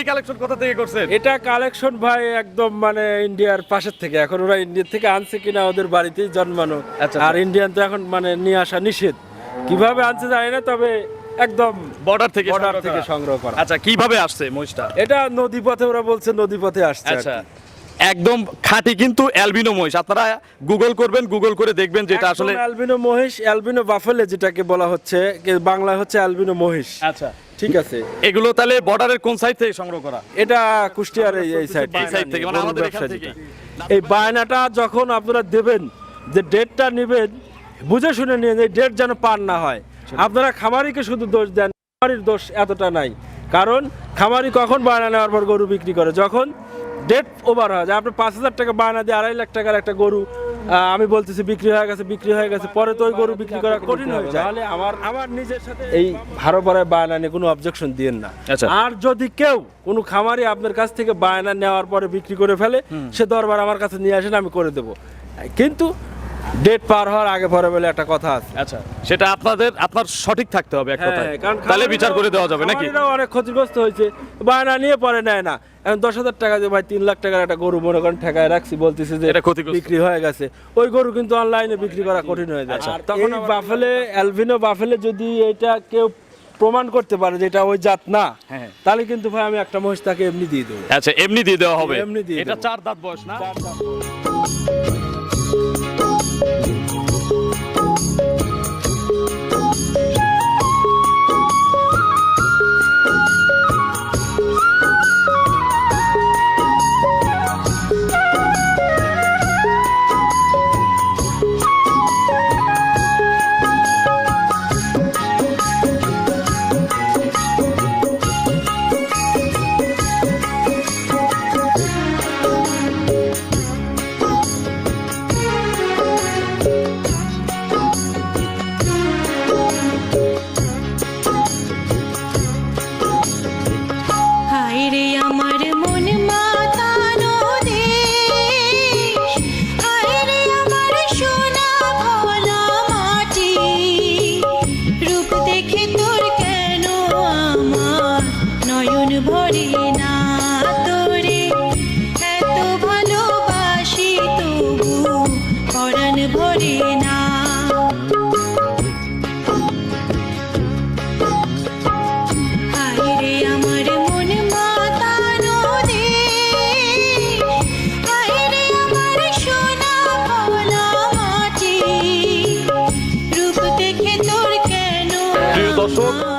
এই কালেকশন কোথা থেকে করছেন? এটা কালেকশন ভাই একদম মানে ইন্ডিয়ার পাশের থেকে। এখন ওরা ইন্ডিয়া থেকে আনছে কিনা ওদের বাড়িতেই জন্মানো। আচ্ছা, আর ইন্ডিয়ান তো এখন মানে নিয়ে আসা নিষেধ। কীভাবে আনছে জানি না তবে একদম বর্ডার থেকে বর্ডার থেকে সংগ্রহ করা। আচ্ছা কীভাবে আসছে মহিষটা? এটা নদী পথে ওরা বলছে নদী পথে আসছে আচ্ছা। একদম খাঁটি কিন্তু অ্যালবিনো মহিষ। আপনারা গুগল করবেন গুগল করে দেখবেন যেটা আসলে অ্যালবিনো মহিষ অ্যালবিনো বাফেলে যেটাকে বলা হচ্ছে বাংলা হচ্ছে অ্যালবিনো মহিষ। আচ্ছা। ঠিক আছে। এগুলো তাহলে বর্ডারের কোন সাইড থেকে সংগ্রহ করা? এটা কুষ্টিয়ার এই এই সাইড এই সাইড থেকে মানে আমাদের এখান থেকে। এই বায়নাটা যখন আপনারা দেবেন যে ডেটটা নেবেন বুঝে শুনে নিয়ে এই ডেট যেন পার না হয়। আপনারা খামারিকে শুধু দোষ দেন খামারির দোষ এতটা নাই। কারণ খামারি কখন বায়না নেওয়ার পর গরু বিক্রি করে? যখন ডেট ওভার হয় যায় আপনি পাঁচ হাজার টাকা বায়না দিয়ে আড়াই লাখ টাকার একটা গরু আমি বলতেছি বিক্রি হয়ে গেছে বিক্রি হয়ে গেছে পরে তো ওই গরু বিক্রি করা কঠিন হয়ে যায়। তাহলে আমার আমার নিজের সাথে এই ভাড়া পরে বায়না নিয়ে কোনো অবজেকশন দিয়েন না। আচ্ছা। আর যদি কেউ কোনো খামারি আপনার কাছ থেকে বায়না নেওয়ার পরে বিক্রি করে ফেলে সে দরবার আমার কাছে নিয়ে আসেন আমি করে দেবো। কিন্তু ডেট পার হওয়ার আগে পরে বলে একটা কথা আছে। আচ্ছা সেটা আপনাদের আপনার সঠিক থাকতে হবে এক কথায়। হ্যাঁ, কারণ তাহলে বিচার করে দেওয়া যাবে নাকি? অনেক ক্ষতিগ্রস্ত হয়েছে। বায়না নিয়ে পরে নেয় না। এখন দশ হাজার টাকা দিয়ে ভাই তিন লাখ টাকার একটা গরু মনে করেন ঠেকায় রাখছি বলতেছে যে এটা ক্ষতিগ্রস্ত। বিক্রি হয়ে গেছে। ওই গরু কিন্তু অনলাইনে বিক্রি করা কঠিন হয়ে যায়। আচ্ছা। তখন বাফেলে অ্যালভিনো বাফেলে যদি এটা কেউ প্রমাণ করতে পারে যে এটা ওই জাত না হ্যাঁ। তাহলে কিন্তু ভাই আমি একটা মহিষ তাকে এমনি দিয়ে দেবো। আচ্ছা এমনি দিয়ে দেওয়া হবে। এমনি দিয়ে এটা চার দাঁত বয়স না? হায়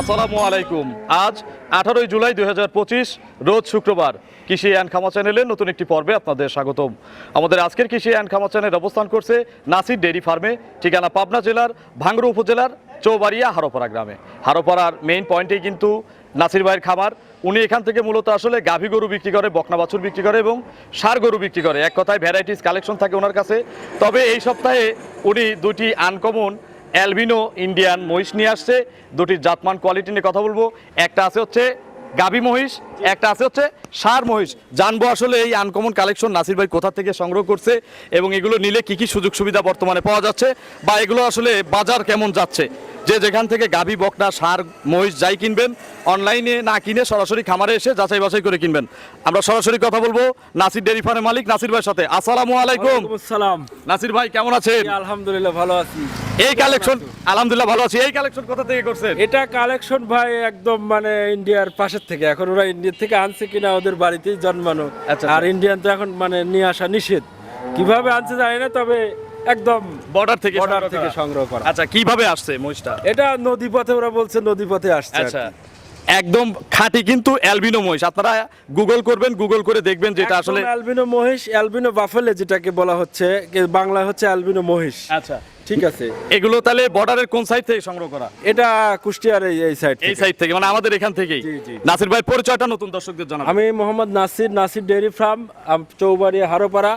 আসসালামু আলাইকুম। আজ আঠারোই জুলাই দু হাজার পঁচিশ, রোজ শুক্রবার। কৃষি অ্যান্ড খামা চ্যানেলের নতুন একটি পর্বে আপনাদের স্বাগতম। আমাদের আজকের কৃষি অ্যান্ড খামা চ্যানেল অবস্থান করছে নাসির ডেইরি ফার্মে, ঠিকানা পাবনা জেলার ভাঙ্গুড়া উপজেলার চৌবাড়িয়া হারোপাড়া গ্রামে। হারোপাড়ার মেইন পয়েন্টেই কিন্তু নাসির ভাইয়ের খামার। উনি এখান থেকে মূলত আসলে গাভী গরু বিক্রি করে, বকনা বাছুর বিক্রি করে এবং সার গরু বিক্রি করে। এক কথায় ভ্যারাইটিস কালেকশন থাকে ওনার কাছে। তবে এই সপ্তাহে উনি দুটি আনকমন অ্যালবিনো ইন্ডিয়ান মহিষ নিয়ে আসছে। দুটির জাতমান কোয়ালিটি নিয়ে কথা বলব। একটা আছে হচ্ছে গাবি মহিষ, একটা আছে হচ্ছে সার মহিষ। জানব আসলে এই আনকমন কালেকশন নাসির ভাই কোথা থেকে সংগ্রহ করছে এবং এগুলো নিলে কি কি সুযোগ সুবিধা বর্তমানে পাওয়া যাচ্ছে বা এগুলো আসলে বাজার কেমন যাচ্ছে? যে যেখান থেকে গাভী বকনা সার মহিষ যাই কিনবেন অনলাইনে না কিনে সরাসরি খামারে এসে যাচাই বাছাই করে কিনবেন। আমরা সরাসরি কথা বলব নাসির ডেরি ফার্মের মালিক নাসির ভাইয়ের সাথে। আসসালামু আলাইকুম। আসসালাম। নাসির ভাই কেমন আছেন? আলহামদুলিল্লাহ ভালো আছি। এই কালেকশন আলহামদুলিল্লাহ ভালো আছি। এই কালেকশন কোথা থেকে করছেন? এটা কালেকশন ভাই একদম মানে ইন্ডিয়ার পাশের থেকে। এখন ওরা ইন্ডিয়া থেকে আনছে কিনা ওদের বাড়িতেই জন্মানো। আচ্ছা, আর ইন্ডিয়ান তো এখন মানে নিয়ে আসা নিষেধ। কীভাবে আনছে জানি না তবে একদম বর্ডার থেকে বর্ডার থেকে সংগ্রহ করা। আচ্ছা কীভাবে আসছে মহিষটা? এটা ওরা বলছে আসছে আচ্ছা একদম খাঁটি কিন্তু অ্যালবিনো মহিষ। আপনারা গুগল করবেন গুগল করে দেখবেন যেটা আসলে অ্যালবিনো মহিষ অ্যালবিনো বাফেলে যেটাকে বলা হচ্ছে বাংলায় হচ্ছে অ্যালবিনো মহিষ। আচ্ছা। ঠিক আছে। এগুলো তাহলে বর্ডারের কোন সাইড থেকে সংগ্রহ করা? এটা কুষ্টিয়ার এই সাইড এই সাইড থেকে মানে আমাদের এখান থেকেই। জি। নাসির ভাই পরিচয়টা নতুন দর্শকদের জানাবেন। আমি মোহাম্মদ নাসির নাসির ডেয়ারি ফার্ম চৌবাড়ি হারোপাড়া।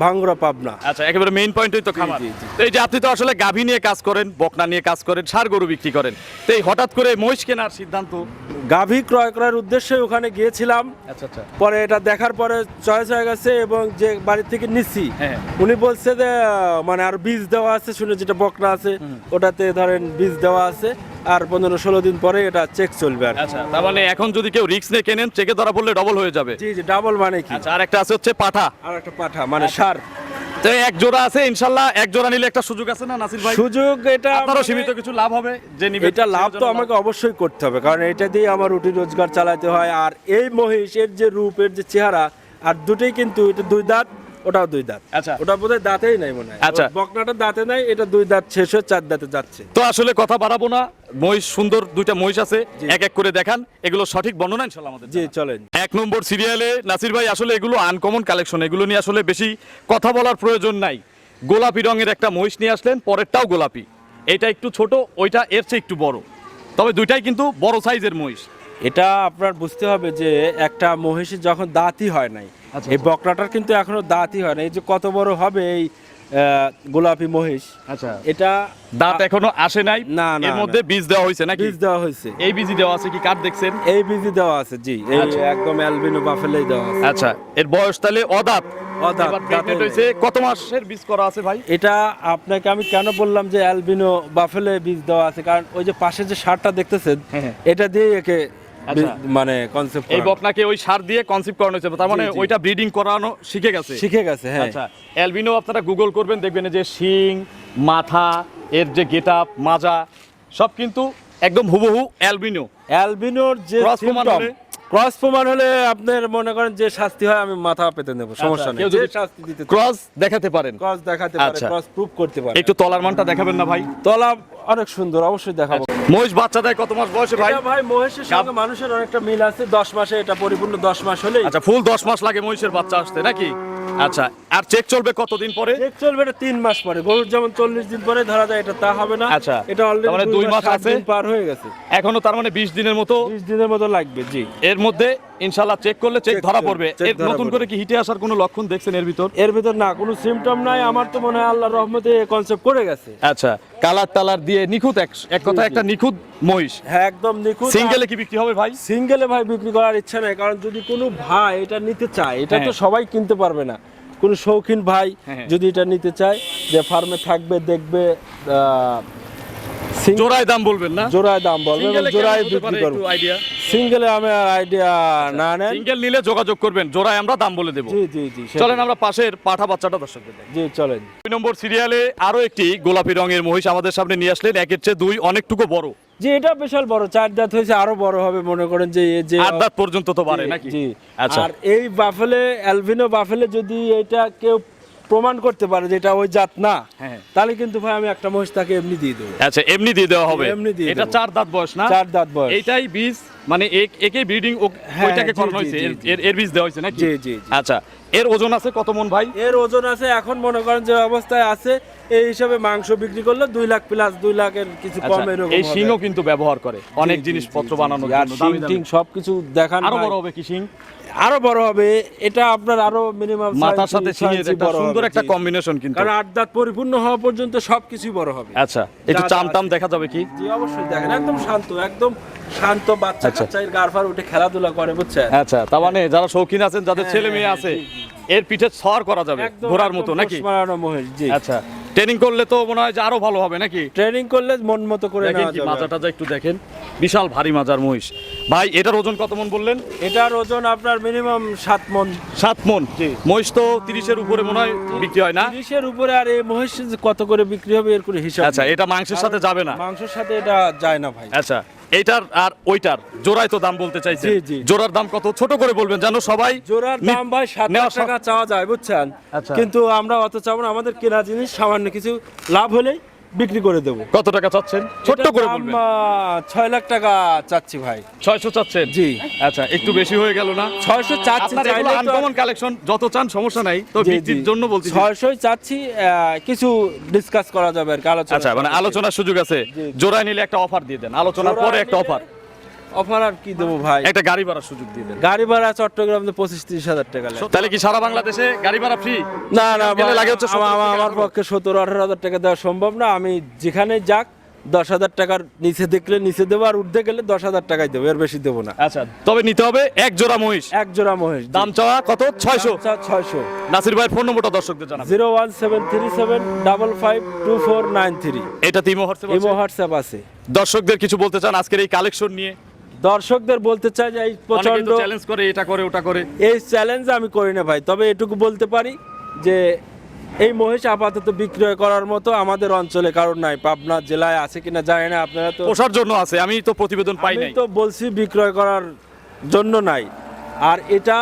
ভাঙ্গুরা পাবনা। আচ্ছা একেবারে মেইন পয়েন্টই তো খামার। তো এই যে আপনি তো আসলে গাভী নিয়ে কাজ করেন বকনা নিয়ে কাজ করেন সার গরু বিক্রি করেন। তো এই হঠাৎ করে মহিষ কেনার সিদ্ধান্ত? গাভী ক্রয় করার উদ্দেশ্যে ওখানে গিয়েছিলাম। আচ্ছা আচ্ছা। পরে এটা দেখার পরে চয়েস হয়ে গেছে এবং যে বাড়ি থেকে নিচ্ছি হ্যাঁ। উনি বলছে যে মানে আর বীজ দেওয়া আছে শুনে যেটা বকনা আছে ওটাতে ধরেন বীজ দেওয়া আছে। আর পনেরো ষোলো দিন পরে এটা চেক চলবে আর আচ্ছা তার মানে এখন যদি কেউ রিক্স নিয়ে কেনেন চেকে ধরা পড়লে ডবল হয়ে যাবে। জি জি ডাবল মানে কি? আচ্ছা আর একটা আছে হচ্ছে পাঠা। আর একটা পাঠা মানে সার। তো এক জোড়া আছে ইনশাল্লাহ এক জোড়া নিলে একটা সুযোগ আছে না নাসির ভাই? সুযোগ এটা আপনারও মানে- সীমিত কিছু লাভ হবে যে নিবে এটা লাভ তো আমাকে অবশ্যই করতে হবে কারণ এটা দিয়ে আমার রুটি রোজগার চালাতে হয় আর এই মহিষের যে রূপ এর যে চেহারা আর দুটোই কিন্তু এটা দুই দাঁত ওটাও দুই দাঁত। আচ্ছা। ওটা বোধহয় দাঁতেই নাই মনে হয়। আচ্ছা। বকনাটা দাঁতে নাই এটা দুই দাঁত শেষ হয়ে চার দাঁতে যাচ্ছে। তো আসলে কথা বাড়াবো না মহিষ সুন্দর দুইটা মহিষ আছে এক এক করে দেখান। এগুলো সঠিক বর্ণনা ইনশাল্লাহ আমাদের জি। চলেন। এক নম্বর সিরিয়ালে নাসির ভাই আসলে এগুলো আনকমন কালেকশন এগুলো নিয়ে আসলে বেশি কথা বলার প্রয়োজন নাই। গোলাপি রঙের একটা মহিষ নিয়ে আসলেন পরেরটাও গোলাপি। এটা একটু ছোট ওইটা এর চেয়ে একটু বড়। তবে দুইটাই কিন্তু বড় সাইজের মহিষ। এটা আপনার বুঝতে হবে যে একটা মহিষের যখন দাঁতই হয় নাই আচ্ছা, এই বকরাটার কিন্তু এখনও দাঁতই হয় না এই যে কত বড় হবে এই গোলাপি মহিষ। আচ্ছা। এটা দাঁত এখনও আসে নাই? না, এর মধ্যে বীজ দেওয়া হয়েছে নাকি? বীজ দেওয়া হয়েছে। এই বীজই দেওয়া আছে কি কাঠ দেখছেন? এই বীজই দেওয়া আছে জি। এই আচ্ছা। একদম অ্যালবিনো বাফেলেই দেওয়া আছে। আচ্ছা এর বয়স তাহলে অদাঁত? কত মাসের বীজ করা আছে ভাই? এটা আপনাকে আমি কেন বললাম যে অ্যালবিনো বাফেলে বীজ দেওয়া আছে? কারণ ওই যে পাশে যে সারটা দেখতেছেন হ্যাঁ, হ্যাঁ। এটা দিয়ে একে। বীজ- মানে কনসেপ্ট এই বকনাকে ওই সার দিয়ে কনসেপ্ট করানো হয়েছে। তার মানে। ওইটা ব্রিডিং করানো শিখে গেছে। শিখে গেছে হ্যাঁ। আচ্ছা অ্যালবিনো আপনারা গুগল করবেন দেখবেন যে শিং মাথা এর যে গেট আপ মাজা সব কিন্তু একদম হুবহু অ্যালবিনো অ্যালবিনোর যে ক্রস প্রমাণ হলে আপনার মনে করেন যে শাস্তি হয় আমি মাথা পেতে নেব সমস্যা নেই। যে শাস্তি দিতে ক্রস দেখাতে পারেন। ক্রস দেখাতে পারে আচ্ছা। ক্রস প্রুফ করতে পারেন একটু তলার মানটা দেখাবেন না ভাই? তলা অনেক সুন্দর অবশ্যই দেখাবো। মহিষ বাচ্চা দেয় কত মাস বয়সে ভাই? ভাই মহেশের সঙ্গে মানুষের অনেকটা মিল আছে দশ মাসে এটা পরিপূর্ণ দশ মাস হলেই। আচ্ছা ফুল দশ মাস লাগে মহিষের বাচ্চা আসতে নাকি? আচ্ছা আর চেক চলবে কতদিন পরে চেক চলবে এটা তিন মাস পরে গরুর যেমন চল্লিশ দিন পরে ধরা যায় এটা তা হবে না আচ্ছা। এটা অলরেডি মানে দুই মাস? আছে পার হয়ে গেছে এখনও তার মানে বিশ দিনের মতো বিশ দিনের মতো লাগবে জি এর মধ্যে ইনশাল্লাহ চেক করলে চেক ধরা পড়বে। এর নতুন করে কি হিটে আসার কোনো লক্ষণ দেখছেন এর ভিতর? এর ভিতর না কোনো সিমটম নাই আমার তো মনে হয় আল্লাহর রহমতে কনসেপ্ট করে গেছে। আচ্ছা কালার টালার দিয়ে নিখুঁত এক কথা একটা নিখুঁত মহিষ। হ্যাঁ একদম নিখুঁত। সিঙ্গেলে কি বিক্রি হবে ভাই? সিঙ্গেলে ভাই বিক্রি করার ইচ্ছা নাই কারণ যদি কোনো ভাই এটা নিতে চায় এটা তো হ্যাঁ। সবাই কিনতে পারবে না। কোনো শৌখিন ভাই হ্যাঁ। যদি এটা নিতে চায় যে ফার্মে থাকবে দেখবে জোড়ায় দাম বলবেন না? জোড়ায় দাম বলবে এবং জোড়ায় বিক্রি করব আইডিয়া সিঙ্গেলে আমি আইডিয়া না নেন। সিঙ্গেল নিলে যোগাযোগ করবেন জোড়ায় আমরা দাম বলে দেবো। জি জি জি চলেন আমরা পাশের পাঠা বাচ্চাটা দর্শকদের দেখাই। জি চলেন। দুই নম্বর সিরিয়ালে আরও একটি গোলাপি রঙের মহিষ আমাদের সামনে নিয়ে আসলেন। একের চেয়ে দুই অনেকটুকু বড়। জি এটা বিশাল বড়। চার দাঁত হয়েছে আরও বড় হবে মনে করেন যে এই যে আট দাঁত পর্যন্ত তো বাড়ে নাকি? জি। আচ্ছা। আর এই বাফেলে অ্যালভিনো বাফেলে যদি এটা কেউ প্রমাণ করতে পারে যে এটা ওই জাত না হ্যাঁ। তাহলে কিন্তু ভাই আমি একটা মহিষ তাকে এমনি দিয়ে দেবো। আচ্ছা এমনি দিয়ে দেওয়া হবে। এমনি দিয়ে এটা দেবো। চার দাঁত বয়স না? চার দাঁত বয়স। এইটাই বীজ মানে এক- একে ব্রিডিং হ্যাঁ, ওইটাকে করানো হয়েছে এর- এর এর বীজ দেওয়া হয়েছে নাকি? জি, জি। আচ্ছা এর ওজন আছে কত মন ভাই? এর ওজন আছে এখন মনে করেন যে অবস্থায় আছে এই হিসাবে মাংস বিক্রি করলে দুই লাখ প্লাস দুই লাখের কিছু আচ্ছা, কম এরকম এই শিংও কিন্তু ব্যবহার করে। অনেক জিনিসপত্র বানানোর আর জন্য শিং। টিং সবকিছু দেখান আরও বড় হবে কি শিং? আরও বড় হবে এটা আপনার আরও মিনিমাম মাথার সাথে শিঙের একটা সুন্দর একটা কম্বিনেশন কিন্তু। কারণ আট দাঁত পরিপূর্ণ হওয়া পর্যন্ত সবকিছু বড় হবে। আচ্ছা একটু যা- চাম টাম দেখা যাবে কি? জি অবশ্যই দেখেন একদম শান্ত একদম শান্ত বাচ্চা আচ্ছা। কাচ্চা এর গারফার উঠে খেলাধুলা করে বুঝছেন? আচ্ছা তার মানে যারা শৌখিন আছেন যাদের হ্যাঁ, ছেলে মেয়ে হ্যাঁ, আছে এর পিঠে সর করা যাবে ঘোড়ার মতো নাকি? জি। আচ্ছা ট্রেনিং করলে তো মনে হয় যে আরও ভালো হবে নাকি? ট্রেনিং করলে মন মতো করে যাবে। একটু দেখেন বিশাল ভারী মাজার মহিষ। ভাই এটার ওজন কত মন বললেন? এটার ওজন আপনার মিনিমাম সাত মন। সাত মন? মহিষ তো তিরিশের উপরে মনে হয় বিক্রি হয় না? তিরিশের উপরে আর এই মহিষ কত করে বিক্রি হবে এর কোনো হিসাব আচ্ছা এটা মাংসের সাথে যাবে না? মাংসের সাথে এটা যায় না ভাই। আচ্ছা এইটার আর ওইটার। জোড়ায় তো দাম বলতে চাইছি। জোড়ার দাম কত? ছোট করে বলবেন জানো সবাই? জোড়ার দাম ভাই সাত টাকা চাওয়া যায় বুঝছেন? আচ্ছা। কিন্তু আমরা অত চাবো না আমাদের কেনা জিনিস সামান্য কিছু লাভ হলেই বিক্রি করে দেবো। কত টাকা চাচ্ছেন? ছোট্ট করে বলবেন। ছয় লাখ টাকা চাচ্ছি ভাই। ছয়শো চাচ্ছেন? জি। আচ্ছা একটু বেশি হয়ে গেল না? ছয়শো চাচ্ছি চাইলে আনকমন কালেকশন যত চান সমস্যা নাই তো বিক্রির জন্য বলছি ছয়শোই চাচ্ছি আহ, কিছু ডিসকাস করা যাবে আর কি আলোচনা আচ্ছা মানে আলোচনার সুযোগ আছে। জোড়া জোড়ায় নিলে একটা অফার দিয়ে দেন। আলোচনার পরে একটা অফার অফার আর কি দেবো ভাই? একটা গাড়ি ভাড়ার সুযোগ দিয়ে দেন। গাড়ি ভাড়া চট্টগ্রাম তো পঁচিশ তিরিশ হাজার টাকা তাহলে কি সারা বাংলাদেশে গাড়ি ভাড়া ফ্রি না না লাগে হচ্ছে আমা- আমা- 17 আমার পক্ষে সত্তর আঠারো হাজার টাকা দেওয়া সম্ভব না। আমি যেখানে যাক দশ হাজার টাকার নিচে দেখলে নিচে দেবো আর উঠতে গেলে দশ হাজার টাকাই দেবো এর বেশি দেবো না। আচ্ছা তবে নিতে হবে এক জোড়া মহিষ। এক জোড়া মহিষ দাম চাওয়া কত? ছয়শো। ছয়শো। নাসির ভাইয়ের ফোন নম্বরটা দর্শকদের জানাবেন। Zero one seven three seven double five two four nine three. এটা হোয়াটসঅ্যাপ ইমো হোয়াটসঅ্যাপ আছে। দর্শকদের কিছু বলতে চান আজকের এই কালেকশন নিয়ে? দর্শকদের বলতে চাই যে এই প্রচণ্ড চ্যালেঞ্জ করে এটা করে ওটা করে। এই চ্যালেঞ্জ আমি করি না ভাই। তবে এটুকু বলতে পারি যে এই মহিষ আপাতত বিক্রয় করার মতো আমাদের অঞ্চলে কারণ নাই। পাবনা জেলায় আছে কিনা জানি না আপনারা তো পোষার জন্য আছে আমি তো প্রতিবেদন পাই নাই। তো বলছি বিক্রয় করার জন্য নাই। আর এটা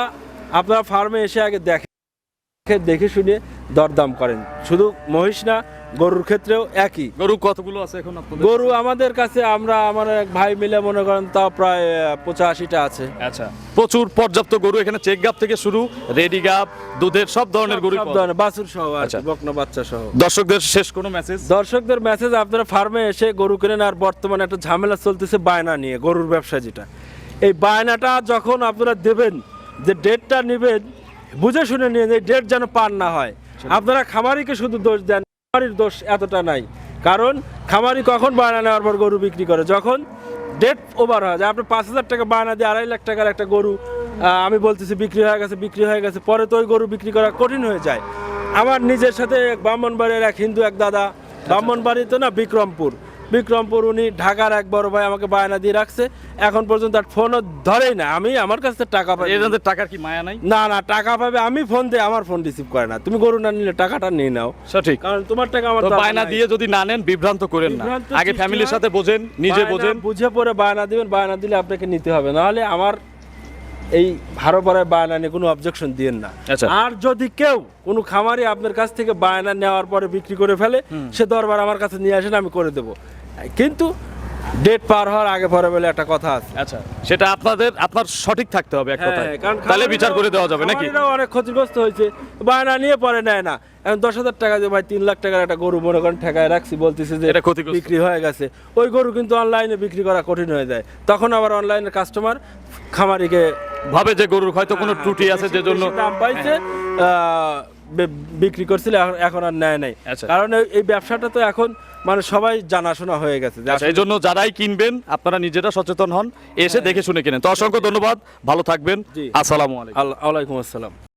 আপনারা ফার্মে এসে আগে দেখে দেখে শুনে দরদাম করেন। শুধু মহিষ না গরুর ক্ষেত্রেও একই। গরু কতগুলো আছে এখন আপনাদের? গরু আমাদের কাছে আমরা আমার এক ভাই মিলে মনে করেন তা প্রায় পঁচাশিটা আছে। আচ্ছা প্রচুর পর্যাপ্ত গরু এখানে চেক গাপ থেকে শুরু রেডি গাপ দুধের সব ধরনের গরু সব ধরনের বাছুর সহ আচ্ছা। বকনা বাচ্চা সহ। দর্শকদের শেষ কোনো মেসেজ দর্শকদের মেসেজ আপনারা ফার্মে এসে গরু কেনেন আর বর্তমানে একটা ঝামেলা চলতেছে বায়না নিয়ে গরুর ব্যবসা যেটা। এই বায়নাটা যখন আপনারা দেবেন যে ডেটটা নেবেন বুঝে শুনে নিয়ে এই ডেট যেন পার না হয়। আপনারা খামারিকে শুধু দোষ দেন খামারির দোষ এতটা নাই। কারণ খামারি কখন বায়না নেওয়ার পর গরু বিক্রি করে? যখন ডেট ওভার হয় যায় আপনি পাঁচ হাজার টাকা বায়না দিয়ে আড়াই লাখ টাকার একটা গরু আমি বলতেছি বিক্রি হয়ে গেছে, বিক্রি হয়ে গেছে, পরে তো ওই গরু বিক্রি করা কঠিন হয়ে যায়। আমার নিজের সাথে ব্রাহ্মণবাড়ির এক হিন্দু এক দাদা, ব্রাহ্মণবাড়ি তো না, বিক্রমপুর। বিক্রমপুর উনি ঢাকার এক বড় ভাই আমাকে বায়না দিয়ে রাখছে। এখন পর্যন্ত আর ফোনও ধরেই না। আমি আমার কাছ টাকা পাই এদের টাকার কি মায়া নাই? না না টাকা পাবে আমি ফোন দিয়ে আমার ফোন রিসিভ করে না। তুমি গরু না নিলে টাকাটা নিয়ে নাও। সঠিক। কারণ তোমার টাকা আমার বায়না দিয়ে যদি না নেন বিভ্রান্ত করেন না। আগে ফ্যামিলির সাথে বোঝেন নিজে বোঝেন। বুঝে পরে বায়না দিবেন বায়না দিলে আপনাকে নিতে হবে। নাহলে আমার এই ভাড়া পড়ায় বায়না নিয়ে কোনো অবজেকশন দিয়েন না। আচ্ছা। আর যদি কেউ কোনো খামারি আপনার কাছ থেকে বায়না নেওয়ার পরে বিক্রি করে ফেলে সে দরবার আমার কাছে নিয়ে আসেন আমি করে দেবো। কিন্তু ডেট পার হওয়ার আগে পরে বলে একটা কথা আছে। আচ্ছা সেটা আপনাদের আপনার সঠিক থাকতে হবে এক কথায়। হ্যাঁ, তাহলে বিচার করে দেওয়া যাবে নাকি? অনেক ক্ষতিগ্রস্ত হয়েছে। বায়না নিয়ে পরে নেয় না। এখন দশ হাজার টাকা দিয়ে ভাই তিন লাখ টাকার একটা গরু মনে করেন ঠেকায় রাখছি বলতেছে যে এটা ক্ষতিগ্রস্ত। বিক্রি হয়ে গেছে। ওই গরু কিন্তু অনলাইনে বিক্রি করা কঠিন হয়ে যায়। তখন আবার অনলাইনের কাস্টমার খামারিকে ভাবে যে গরুর হয়তো কোনো ত্রুটি আছে যে জন্য দাম পাইছে বিক্রি করছিল এখন- আর নেয় নাই। আচ্ছা। কারণ এই ব্যবসাটা তো এখন মানে সবাই জানাশোনা হয়ে গেছে আচ্ছা এই জন্য যারাই কিনবেন আপনারা নিজেরা সচেতন হন এসে দেখে শুনে কিনেন। তো অসংখ্য ধন্যবাদ ভালো থাকবেন। আসসালাম আসসালামু আলাইকুম। আলাইকুম আসসালাম।